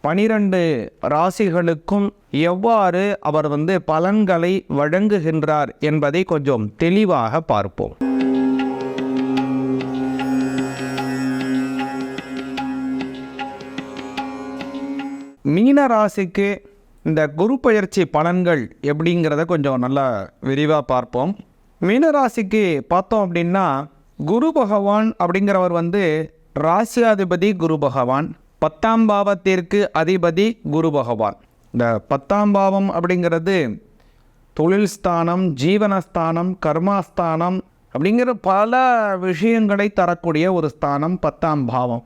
பனிரெண்டு ராசிகளுக்கும் எவ்வாறு அவர் வந்து பலன்களை வழங்குகின்றார் என்பதை கொஞ்சம் தெளிவாக பார்ப்போம். மீன ராசிக்கு இந்த குரு பயிற்சி பலன்கள் எப்படிங்கிறத கொஞ்சம் நல்லா விரிவாக பார்ப்போம். மீன ராசிக்கு பார்த்தோம் அப்படின்னா குரு பகவான் அப்படிங்கிறவர் வந்து ராசியாதிபதி குரு பகவான். பத்தாம் பாவத்திற்கு அதிபதி குரு பகவான். இந்த பத்தாம் பாவம் அப்படிங்கிறது தொழில் ஸ்தானம் ஜீவனஸ்தானம் கர்மாஸ்தானம் அப்படிங்கிற பல விஷயங்களை தரக்கூடிய ஒரு ஸ்தானம் பத்தாம் பாவம்.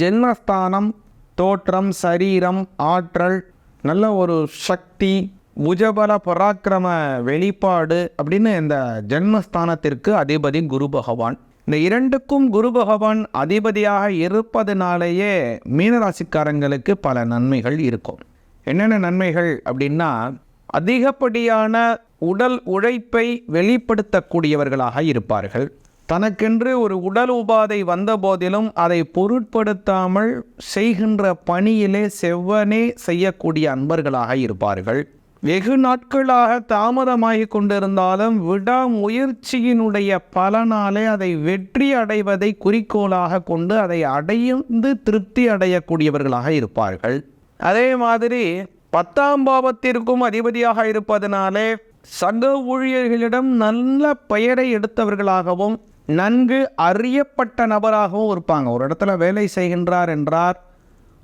ஜென்மஸ்தானம் தோற்றம் சரீரம் ஆற்றல் நல்ல ஒரு சக்தி உஜபல பராக்கிரம வெளிப்பாடு அப்படின்னு இந்த ஜென்மஸ்தானத்திற்கு அதிபதி குரு பகவான். இந்த இரண்டுக்கும் குரு பகவான் அதிபதியாக இருப்பதனாலேயே மீனராசிக்காரங்களுக்கு பல நன்மைகள் இருக்கும். என்னென்ன நன்மைகள் அப்படின்னா அதிகப்படியான உடல் உழைப்பை வெளிப்படுத்தக்கூடியவர்களாக இருப்பார்கள். தனக்கென்று ஒரு உடல் உபாதை வந்த போதிலும் அதை பொருட்படுத்தாமல் செய்கின்ற பணியிலே செவ்வனே செய்யக்கூடிய அன்பர்களாக இருப்பார்கள். வெகு நாட்களாக தாமதமாகி கொண்டிருந்தாலும் விடாமுயற்சியினுடைய பலனாலே அதை வெற்றி அடைவதை குறிக்கோளாக கொண்டு அதை அடைந்து திருப்தி அடையக்கூடியவர்களாக இருப்பார்கள். அதே மாதிரி பத்தாம் பாவத்திற்கும் அதிபதியாக இருப்பதனாலே சக ஊழியர்களிடம் நல்ல பெயரை எடுத்தவர்களாகவும் நன்கு அறியப்பட்ட நபராகவும் இருப்பாங்க. ஒரு இடத்துல வேலை செய்கின்றார் என்றார்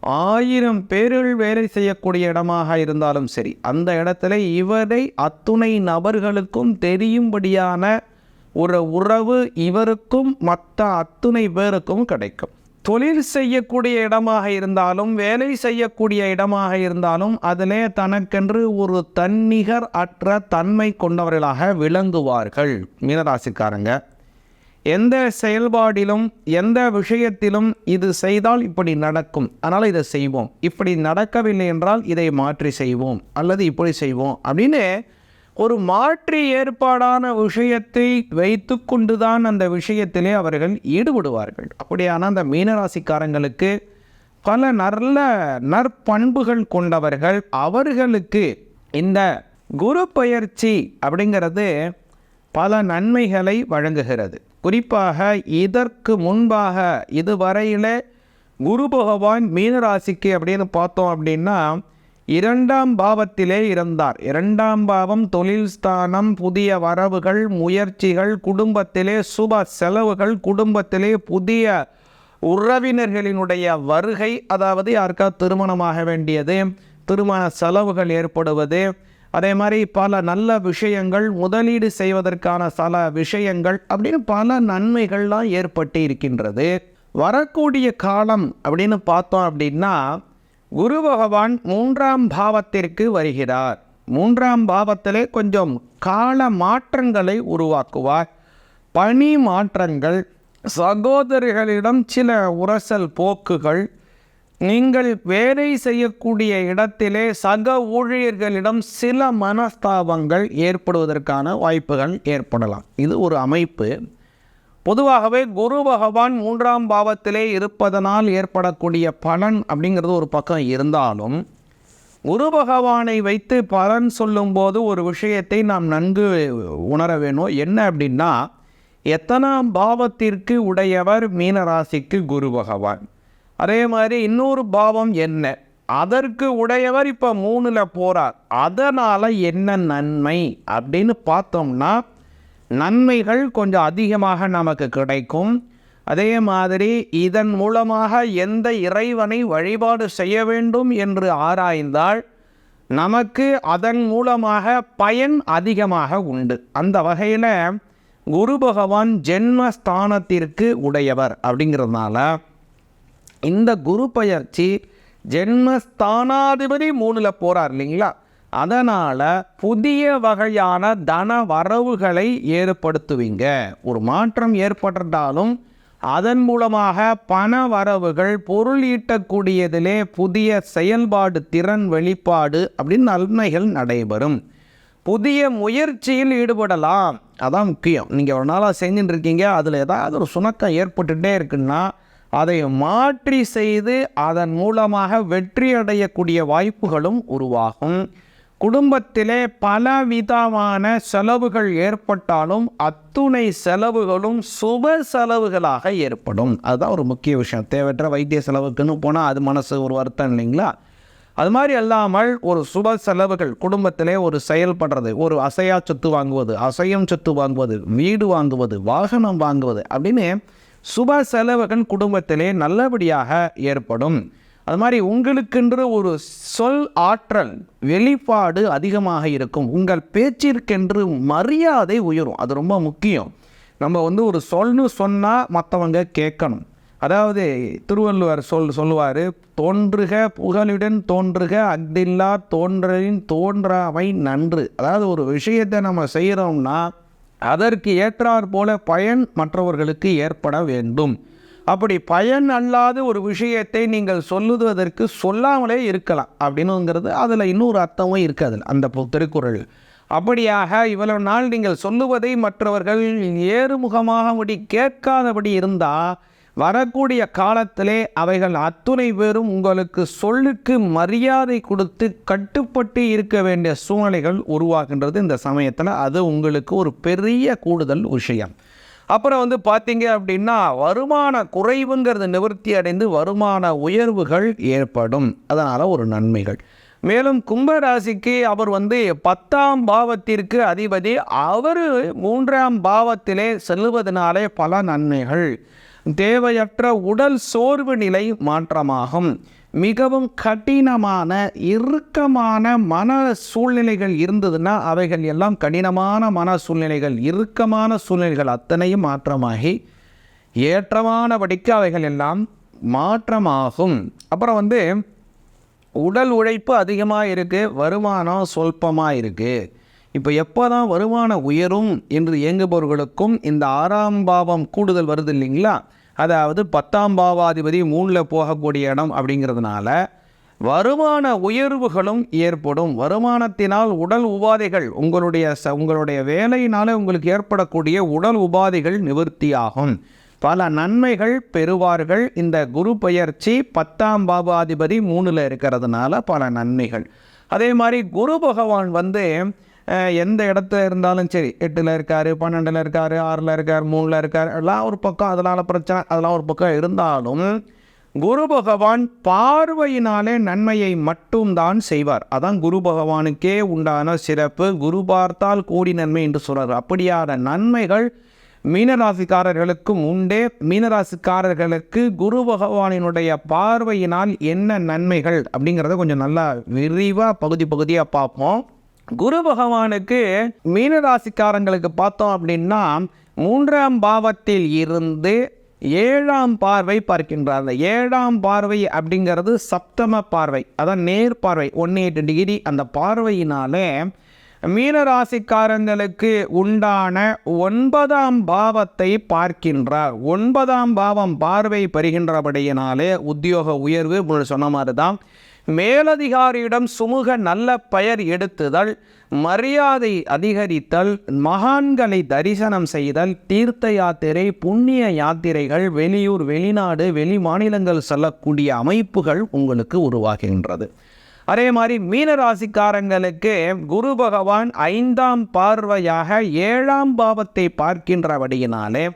ஆயிரம் பேர்கள் வேலை செய்யக்கூடிய இடமாக இருந்தாலும் சரி அந்த இடத்துல இவரை அத்துணை நபர்களுக்கும் தெரியும்படியான ஒரு உறவு இவருக்கும் மற்ற அத்துணை பேருக்கும் கிடைக்கும். தொழில் செய்யக்கூடிய இடமாக இருந்தாலும் வேலை செய்யக்கூடிய இடமாக இருந்தாலும் அதிலே தனக்கென்று ஒரு தன்னிகர் அற்ற தன்மை கொண்டவர்களாக விளங்குவார்கள். மீனராசிக்காரங்க எந்த செயல்பாடிலும் எந்த விஷயத்திலும் இது செய்தால் இப்படி நடக்கும். அதனால் இதை செய்வோம். இப்படி நடக்கவில்லை என்றால் இதை மாற்றி செய்வோம். அல்லது இப்படி செய்வோம். அப்படின்னு ஒரு மாற்றி ஏற்பாடான விஷயத்தை வைத்து கொண்டுதான் அந்த விஷயத்திலே அவர்கள் ஈடுபடுவார்கள். அப்படியான அந்த மீனராசிக்காரங்களுக்கு பல நல்ல நற்பண்புகள் கொண்டவர்கள் அவர்களுக்கு இந்த குரு பயிற்சி அப்படிங்கிறது பல நன்மைகளை வழங்குகிறது. குறிப்பாக இதற்கு முன்பாக இதுவரையில் குரு பகவான் மீனராசிக்கு அப்படின்னு பார்த்தோம் அப்படின்னா இரண்டாம் பாவத்திலே இருந்தார். இரண்டாம் பாவம் தொழில் ஸ்தானம் புதிய வரவுகள் முயற்சிகள் குடும்பத்திலே சுப செலவுகள் குடும்பத்திலே புதிய உறவினர்களினுடைய வருகை அதாவது யாருக்கா திருமணமாக வேண்டியது திருமண செலவுகள் ஏற்படுவது அதே மாதிரி பல நல்ல விஷயங்கள் முதலீடு செய்வதற்கான சில விஷயங்கள் அப்படின்னு பல நன்மைகள்லாம் ஏற்பட்டு இருக்கின்றது வரக்கூடிய காலம் அப்படின்னு பார்த்தோம் அப்படின்னா குரு பகவான் மூன்றாம் பாவத்திற்கு வருகிறார். மூன்றாம் பாவத்திலே கொஞ்சம் கால மாற்றங்களை உருவாக்குவார். பணி மாற்றங்கள் சகோதரிகளிடம் சில உரசல் போக்குகள் நீங்கள் வேலை செய்யக்கூடிய இடத்திலே சக ஊழியர்களிடம் சில மனஸ்தாபங்கள் ஏற்படுவதற்கான வாய்ப்புகள் ஏற்படலாம். இது ஒரு அமைப்பு. பொதுவாகவே குரு பகவான் மூன்றாம் பாவத்திலே இருப்பதனால் ஏற்படக்கூடிய பலன் அப்படிங்கிறது ஒரு பக்கம் இருந்தாலும் குரு பகவானை வைத்து பலன் சொல்லும்போது ஒரு விஷயத்தை நாம் நன்கு உணர வேணும். என்ன அப்படின்னா எத்தனாம் பாவத்திற்கு உடையவர் மீனராசிக்கு குரு பகவான். அதே மாதிரி இன்னொரு பாவம் என்ன? அதற்கு உடையவர் இப்போ மூணில் போகிறார் அதனால் என்ன நன்மை? அப்படின்னு பார்த்தோம்னா நன்மைகள் கொஞ்சம் அதிகமாக நமக்கு கிடைக்கும். அதே மாதிரி இதன் மூலமாக எந்த இறைவனை வழிபாடு செய்ய வேண்டும் என்று ஆராய்ந்தால் நமக்கு அதன் மூலமாக பயன் அதிகமாக உண்டு. அந்த வகையில் குரு பகவான் ஜென்மஸ்தானத்திற்கு உடையவர் அப்படிங்கிறதுனால இந்த குரு பயிற்சி ஜென்மஸ்தானாதிபதி மூணில் போகிறார் இல்லைங்களா? அதனால் புதிய வகையான தன வரவுகளை ஏற்படுத்துவீங்க. ஒரு மாற்றம் ஏற்பட்டிருந்தாலும் அதன் மூலமாக பண வரவுகள் பொருள் ஈட்டக்கூடியதிலே புதிய செயல்பாடு திறன் வெளிப்பாடு அப்படின்னு நன்மைகள் நடைபெறும். புதிய முயற்சியில் ஈடுபடலாம். அதான் முக்கியம். நீங்கள் ஒரு நாளாக செஞ்சுட்டு இருக்கீங்க அதில் ஏதாவது ஒரு சுணக்கம் ஏற்பட்டுகிட்டே இருக்குன்னா அதை மாற்றி செய்து அதன் மூலமாக வெற்றி அடையக்கூடிய வாய்ப்புகளும் உருவாகும். குடும்பத்திலே பலவிதமான செலவுகள் ஏற்பட்டாலும் அத்துணை செலவுகளும் சுப செலவுகளாக ஏற்படும். அதுதான் ஒரு முக்கிய விஷயம். தேவையற்ற வைத்திய செலவுக்குன்னு போனால் அது மனசு ஒரு வருத்தம் இல்லைங்களா? அது மாதிரி அல்லாமல் ஒரு சுப செலவுகள் குடும்பத்திலே ஒரு செயல்படுறது ஒரு அசையா சொத்து வாங்குவது அசையும் சொத்து வாங்குவது வீடு வாங்குவது வாகனம் வாங்குவது அப்படின்னு சுப செலவகன் குடும்பத்திலே நல்லபடியாக ஏற்படும். அது மாதிரி உங்களுக்கென்று ஒரு சொல் ஆற்றல் வெளிப்பாடு அதிகமாக இருக்கும். உங்கள் பேச்சிற்கென்று மரியாதை உயரும். அது ரொம்ப முக்கியம். நம்ம வந்து ஒரு சொல்னு சொன்னால் மற்றவங்க கேட்கணும். அதாவது திருவள்ளுவர் சொல் சொல்லுவார் தோன்றுக புகழுடன் தோன்றுக அக்தில்லா தோன்றலின் தோன்றாமை நன்று. அதாவது ஒரு விஷயத்தை நம்ம செய்கிறோம்னா அதற்கு ஏற்றாற் போல பயன் மற்றவர்களுக்கு ஏற்பட வேண்டும். அப்படி பயன் அல்லாத ஒரு விஷயத்தை நீங்கள் சொல்லுவதற்கு சொல்லாமலே இருக்கலாம். அப்படின்னுங்கிறது அதில் இன்னொரு அர்த்தமும் இருக்காது அந்த பு- திருக்குறள். அப்படியாக இவ்வளவு நாள் நீங்கள் சொல்லுவதை மற்றவர்கள் ஏறுமுகமாக முடி கேட்காதபடி இருந்தால் வரக்கூடிய காலத்திலே அவைகள் அத்துணை பேரும் உங்களுக்கு சொல்லுக்கு மரியாதை கொடுத்து கட்டுப்பட்டு இருக்க வேண்டிய சூழ்நிலைகள் உருவாகின்றது இந்த சமயத்தில். அது உங்களுக்கு ஒரு பெரிய கூடுதல் விஷயம். அப்புறம் வந்து பார்த்தீங்க அப்படின்னா வருமான குறைவுங்கிறது நிவர்த்தி அடைந்து வருமான உயர்வுகள் ஏற்படும். அதனால் ஒரு நன்மைகள். மேலும் கும்பராசிக்கு அவர் வந்து பத்தாம் பாவத்திற்கு அதிபதி. அவர் மூன்றாம் பாவத்திலே செல்வதனாலே பல நன்மைகள். தேவையற்ற உடல் சோர்வு நிலை மாற்றமாகும். மிகவும் கடினமான இறுக்கமான மன சூழ்நிலைகள் இருந்ததுன்னா அவைகள் எல்லாம் கடினமான மன சூழ்நிலைகள் இறுக்கமான சூழ்நிலைகள் அத்தனையும் மாற்றமாகி ஏற்றமானபடிக்கு அவைகள் எல்லாம் மாற்றமாகும். அப்புறம் வந்து உடல் உழைப்பு அதிகமாக இருக்குது வருமானம் சொல்பமாக இருக்குது இப்போ எப்போ தான் வருமானம் உயரும் என்று இயங்குபவர்களுக்கும் இந்த ஆறாம் பாவம் கூடுதல் வருது இல்லைங்களா? அதாவது பத்தாம் பாவாதிபதி மூணில் போகக்கூடிய இடம் அப்படிங்கிறதுனால வருமான உயர்வுகளும் ஏற்படும். வருமானத்தினால் உடல் உபாதைகள் உங்களுடைய ச உங்களுடைய வேலையினால் உங்களுக்கு ஏற்படக்கூடிய உடல் உபாதைகள் நிவர்த்தியாகும். பல நன்மைகள் பெறுவார்கள். இந்த குரு பெயர்ச்சி பத்தாம் பாபாதிபதி மூணில் இருக்கிறதுனால பல நன்மைகள். அதே மாதிரி குரு பகவான் வந்து எந்த இடத்துல இருந்தாலும் சரி எட்டில் இருக்கார் பன்னெண்டில் இருக்கார் ஆறில் இருக்கார் மூணில் இருக்கார் எல்லாம் ஒரு பக்கம் அதனால் பிரச்சனை அதெல்லாம் ஒரு பக்கம் இருந்தாலும் குரு பகவான் பார்வையினாலே நன்மையை மட்டும்தான் செய்வார். அதான் குரு பகவானுக்கே உண்டான சிறப்பு. குரு பார்த்தால் கோடி நன்மை என்று சொல்கிறார் அப்படியான நன்மைகள் மீனராசிக்காரர்களுக்கும் உண்டே. மீனராசிக்காரர்களுக்கு குரு பகவானினுடைய பார்வையினால் என்ன நன்மைகள் அப்படிங்கிறத கொஞ்சம் நல்லா விரிவாக பகுதி பகுதியாக பார்ப்போம். குரு பகவானுக்கு மீனராசிக்காரங்களுக்கு பார்த்தோம் அப்படின்னா மூன்றாம் பாவத்தில் இருந்து ஏழாம் பார்வை பார்க்கின்றார். அந்த ஏழாம் பார்வை அப்படிங்கிறது சப்தம பார்வை அதான் நேர் பார்வை ஒன் எயிட் டிகிரி. அந்த பார்வையினாலே மீனராசிக்காரங்களுக்கு உண்டான ஒன்பதாம் பாவத்தை பார்க்கின்றார். ஒன்பதாம் பாவம் பார்வை பெறுகின்றபடியினாலே உத்தியோக உயர்வு சொன்ன மாதிரி தான் மேலதிகாரியிடம் சுமூக நல்ல பெயர் எடுத்துதல் மரியாதை அதிகரித்தல் மகான்களை தரிசனம் செய்தல் தீர்த்த யாத்திரை புண்ணிய யாத்திரைகள் வெளியூர் வெளிநாடு வெளி மாநிலங்கள் செல்லக்கூடிய அமைப்புகள் உங்களுக்கு உருவாகின்றது. அதே மாதிரி மீனராசிக்காரங்களுக்கு குரு பகவான் ஐந்தாம் பார்வையாக ஏழாம் பாவத்தை பார்க்கின்றபடியினாலே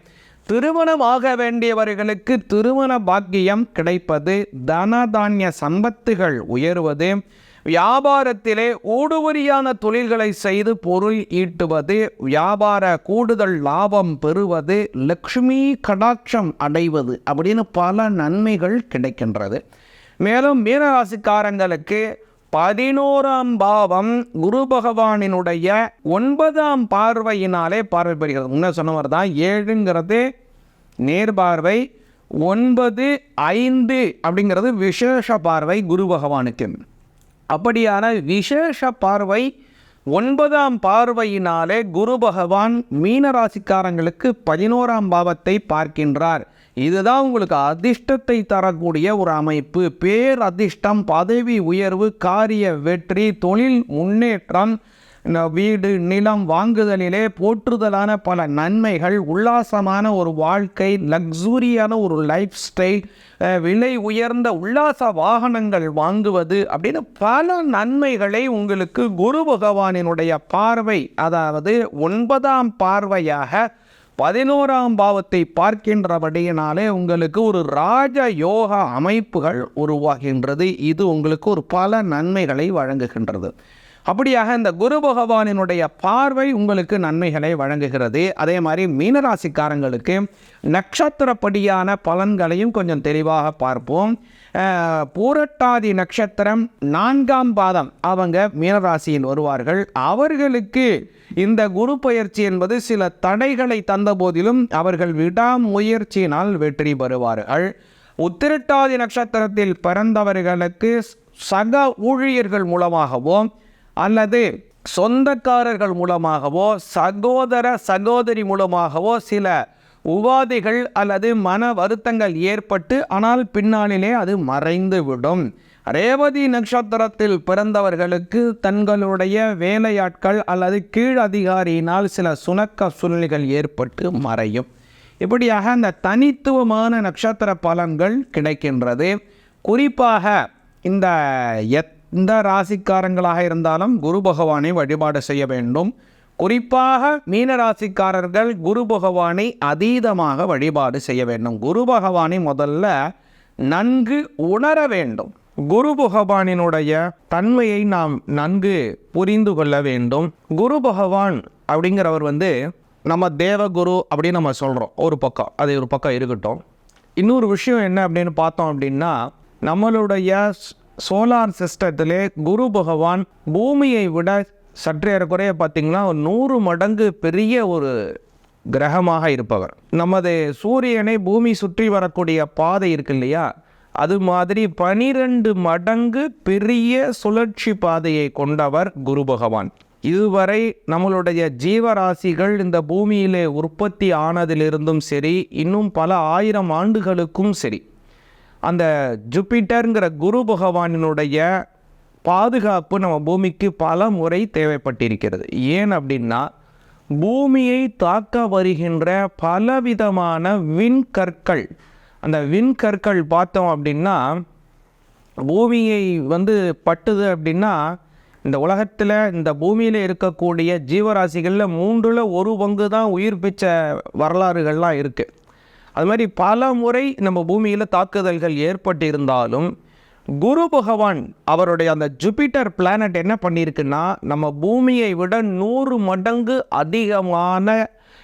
திருமணம் ஆக வேண்டியவர்களுக்கு திருமண பாக்கியம் கிடைப்பது தனதானிய சம்பத்துகள் உயர்வது வியாபாரத்திலே ஊடுபரியான தொழில்களை செய்து பொருள் ஈட்டுவது வியாபார கூடுதல் லாபம் பெறுவது லக்ஷ்மி கடாட்சம் அடைவது அப்படின்னு பல நன்மைகள் கிடைக்கின்றது. மேலும் மீனராசிக்காரங்களுக்கு பதினோராம் பாவம் குரு பகவானினுடைய ஒன்பதாம் பார்வையினாலே பார்வை பெறுகிறது முன்னே சொன்னவர் தான் ஏழுங்கிறது நேர்பார்வை ஒன்பது ஐந்து அப்படிங்கிறது விசேஷ பார்வை குரு பகவானுக்கு. அப்படியான விசேஷ பார்வை ஒன்பதாம் பார்வையினாலே குரு பகவான் மீனராசிக்காரங்களுக்கு பதினோராம் பாவத்தை பார்க்கின்றார். இதுதான் உங்களுக்கு அதிர்ஷ்டத்தை தரக்கூடிய ஒரு அமைப்பு. பேர் அதிர்ஷ்டம் பதவி உயர்வு காரிய வெற்றி தொழில் முன்னேற்றம் இந்த வீடு நிலம் வாங்குதலிலே போற்றுதலான பல நன்மைகள் உல்லாசமான ஒரு வாழ்க்கை லக்ஸூரியான ஒரு லைஃப் ஸ்டைல் விலை உயர்ந்த உல்லாச வாகனங்கள் வாங்குவது அப்படின்னு பல நன்மைகளை உங்களுக்கு குரு பகவானினுடைய பார்வை அதாவது ஒன்பதாம் பார்வையாக பதினோராம் பாவத்தை பார்க்கின்றபடியினாலே உங்களுக்கு ஒரு ராஜ யோகா அமைப்புகள் உருவாகின்றது. இது உங்களுக்கு ஒரு பல நன்மைகளை வழங்குகின்றது. அப்படியாக இந்த குரு பகவானினுடைய பார்வை உங்களுக்கு நன்மைகளை வழங்குகிறது. அதே மாதிரி மீனராசிக்காரங்களுக்கு நட்சத்திரப்படியான பலன்களையும் கொஞ்சம் தெளிவாக பார்ப்போம். பூரட்டாதி நட்சத்திரம் நான்காம் பாதம். அவங்க மீனராசியில் வருவார்கள். அவர்களுக்கு இந்த குரு பயிற்சி என்பது சில தடைகளை தந்த போதிலும் அவர்கள் விடாமுயற்சியினால் வெற்றி பெறுவார்கள். உத்திரட்டாதி நட்சத்திரத்தில் பிறந்தவர்களுக்கு சக ஊழியர்கள் மூலமாகவோ அல்லது சொந்தக்காரர்கள் மூலமாகவோ சகோதர சகோதரி மூலமாகவோ சில உபாதைகள் அல்லது மன வருத்தங்கள் ஏற்பட்டு ஆனால் பின்னாளிலே அது மறைந்து விடும் ரேவதி நட்சத்திரத்தில் பிறந்தவர்களுக்கு தங்களுடைய வேலையாட்கள் அல்லது கீழ் அதிகாரியினால் சில சுணக்க சூழ்நிலைகள் ஏற்பட்டு மறையும். இப்படியாக அந்த தனித்துவமான நட்சத்திர பலன்கள் கிடைக்கின்றது. குறிப்பாக இந்த எந்த ராசிக்காரங்களாக இருந்தாலும் குரு பகவானை வழிபாடு செய்ய வேண்டும். குறிப்பாக மீன ராசிக்காரர்கள் குரு பகவானை அதீதமாக வழிபாடு செய்ய வேண்டும். குரு பகவானை முதல்ல நன்கு உணர வேண்டும். குரு பகவானினுடைய தன்மையை நாம் நன்கு புரிந்து கொள்ள வேண்டும். குரு பகவான் அப்படிங்கிறவர் வந்து நம்ம தேவகுரு அப்படின்னு நம்ம சொல்கிறோம் ஒரு பக்கம். அது ஒரு பக்கம் இருக்கட்டும். இன்னொரு விஷயம் என்ன அப்படின்னு பார்த்தோம் அப்படின்னா நம்மளுடைய சோலார் சிஸ்டத்திலே குரு பகவான் பூமியை விட சற்றே குறைய பார்த்திங்கன்னா நூறு மடங்கு பெரிய ஒரு கிரகமாக இருப்பவர். நமது சூரியனை பூமி சுற்றி வரக்கூடிய பாதை இருக்கு இல்லையா? அது மாதிரி பனிரெண்டு மடங்கு பெரிய சுழற்சி பாதையை கொண்டவர் குரு பகவான். இதுவரை நம்மளுடைய ஜீவராசிகள் இந்த பூமியிலே உற்பத்தி ஆனதிலிருந்தும் சரி இன்னும் பல ஆயிரம் ஆண்டுகளுக்கும் சரி அந்த ஜூபிட்டருங்கிற குரு பகவானினுடைய பாதுகாப்பு நம்ம பூமிக்கு பல முறை தேவைப்பட்டிருக்கிறது. ஏன் அப்படின்னா பூமியை தாக்க வருகின்ற பலவிதமான விண்கற்கள் அந்த விண்கற்கள் பார்த்தோம் அப்படின்னா பூமியை வந்து பட்டுது அப்படின்னா இந்த உலகத்தில் இந்த பூமியில் இருக்கக்கூடிய ஜீவராசிகளில் மூன்றில் ஒரு பங்கு தான் உயிர் பிச்ச வரலாறுகள்லாம் இருக்குது அது மாதிரி பல முறை நம்ம பூமியில் தாக்குதல்கள் ஏற்பட்டிருந்தாலும் குரு பகவான் அவருடைய அந்த ஜூபிட்டர் பிளானட் என்ன பண்ணியிருக்குன்னா நம்ம பூமியை விட நூறு மடங்கு அதிகமான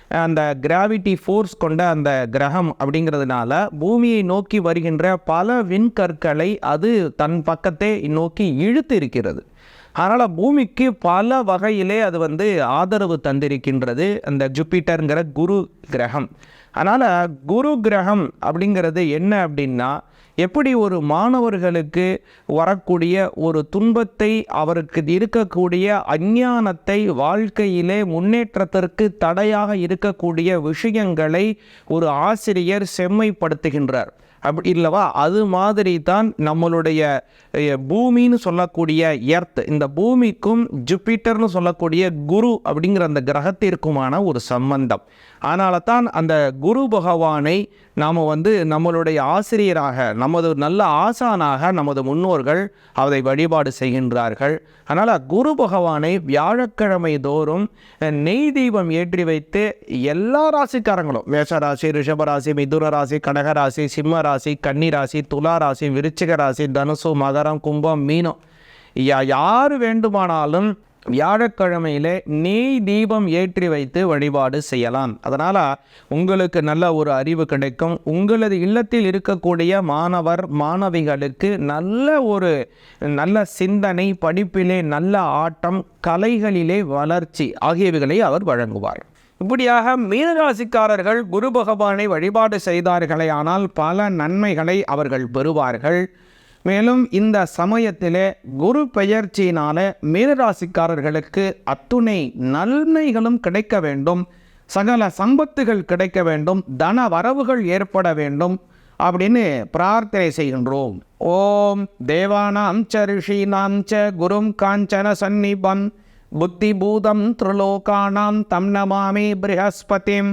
அந்த கிராவிட்டி ஃபோர்ஸ் கொண்ட அந்த கிரகம் அப்படிங்கிறதுனால பூமியை நோக்கி வருகின்ற பல விண்கற்களை அது தன் பக்கத்தை நோக்கி இழுத்து இருக்கிறது. அதனால் பூமிக்கு பல வகையிலே அது வந்து ஆதரவு தந்திருக்கின்றது அந்த ஜூப்பிட்டருங்கிற குரு கிரகம். அதனால் குரு கிரகம் அப்படிங்கிறது என்ன அப்படின்னா எப்படி ஒரு மாணவர்களுக்கு வரக்கூடிய ஒரு துன்பத்தை அவருக்கு இருக்கக்கூடிய அஞ்ஞானத்தை வாழ்க்கையிலே முன்னேற்றத்திற்கு தடையாக இருக்கக்கூடிய விஷயங்களை ஒரு ஆசிரியர் செம்மைப்படுத்துகின்றார். அப்படி இல்லவா? அது மாதிரி தான் நம்மளுடைய பூமின்னு சொல்லக்கூடிய எர்த் இந்த பூமிக்கும் ஜூபிட்டர்னு சொல்லக்கூடிய குரு அப்படிங்கிற அந்த கிரகத்திற்குமான ஒரு சம்பந்தம். அதனால தான் அந்த குரு பகவானை நாம் வந்து நம்மளுடைய ஆசிரியராக நமது நல்ல ஆசானாக நமது முன்னோர்கள் அதை வழிபாடு செய்கின்றார்கள். அதனால் குரு பகவானை வியாழக்கிழமை தோறும் நெய் தீபம் ஏற்றி வைத்து எல்லா ராசிக்காரங்களும் மேஷராசி ரிஷபராசி மிதுன ராசி கடகராசி சிம்ம ராசி கன்னி ராசி துலா ராசி விருச்சிக ராசி தனுசு மகரம் கும்பம் மீனம். யா யார் வேண்டுமானாலும் வியாழக்கிழமையிலே நெய் தீபம் ஏற்றி வைத்து வழிபாடு செய்யலாம். அதனால் உங்களுக்கு நல்ல ஒரு அறிவு கிடைக்கும். உங்களது இல்லத்தில் இருக்கக்கூடிய மாணவர் மாணவிகளுக்கு நல்ல ஒரு நல்ல சிந்தனை படிப்பிலே நல்ல ஆட்டம் கலைகளிலே வளர்ச்சி ஆகியவைகளை அவர் வழங்குவார். இப்படியாக மீனராசிக்காரர்கள் குரு பகவானை வழிபாடு செய்தார்களே ஆனால் பல நன்மைகளை அவர்கள் பெறுவார்கள். மேலும் இந்த சமயத்தில் குரு பெயர்ச்சியினால மீனராசிக்காரர்களுக்கு அத்துணை நன்மைகளும் கிடைக்க வேண்டும். சகல சம்பத்துகள் கிடைக்க வேண்டும். தன வரவுகள் ஏற்பட வேண்டும் அப்படின்னு பிரார்த்தனை செய்கின்றோம். ஓம் தேவானாம் ச ரிஷீனாம் ச குரும் காஞ்சன சந்நிபம். புத்திபூதம் த்ரிலோகானாம் தம் நமாமி ப்ரஹஸ்பதிம்.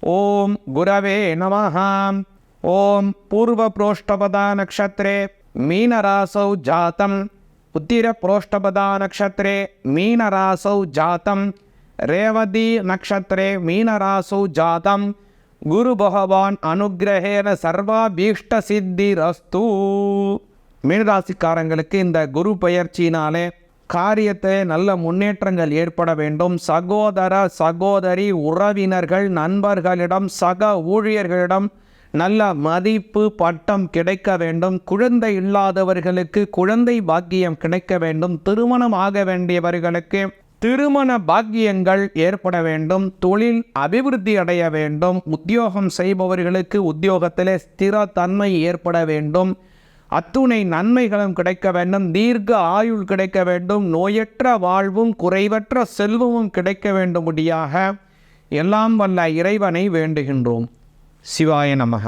ஓம் குரவே நமஹாம். ஓம் பூர்வப்ரோஷ்டபதா நக்ஷத்ரே. மீனராசௌ ஜாத்தம். உத்திரப்ரோஷ்டபதா நக்ஷத்திரே மீனராசௌ ஜாத்தம். ரேவதி நக்ஷத்திரே மீனராசௌ ஜாதம் குரு பகவான் அனுகிரகேன சர்வாபீஷ்ட சித்திரஸ்து. மீனராசிக்காரங்களுக்கு இந்த குரு பயிற்சியினாலே காரியத்தை நல்ல முன்னேற்றங்கள் ஏற்பட வேண்டும். சகோதர சகோதரி உறவினர்கள் நண்பர்களிடம் சக ஊழியர்களிடம் நல்ல மதிப்பு பட்டம் கிடைக்க வேண்டும். குழந்தை இல்லாதவர்களுக்கு குழந்தை பாக்கியம் கிடைக்க வேண்டும். திருமணம் ஆக வேண்டியவர்களுக்கு திருமண பாக்கியங்கள் ஏற்பட வேண்டும். தொழில் அபிவிருத்தி அடைய வேண்டும். உத்தியோகம் செய்பவர்களுக்கு உத்தியோகத்திலே ஸ்திரத்தன்மை ஏற்பட வேண்டும். அத்துணை நன்மைகளும் கிடைக்க வேண்டும். தீர்க்க ஆயுள் கிடைக்க வேண்டும். நோயற்ற வாழ்வும் குறைவற்ற செல்வமும் கிடைக்க வேண்டும்படியாக எல்லாம் வல்ல இறைவனை வேண்டுகின்றோம். சிவாய நமக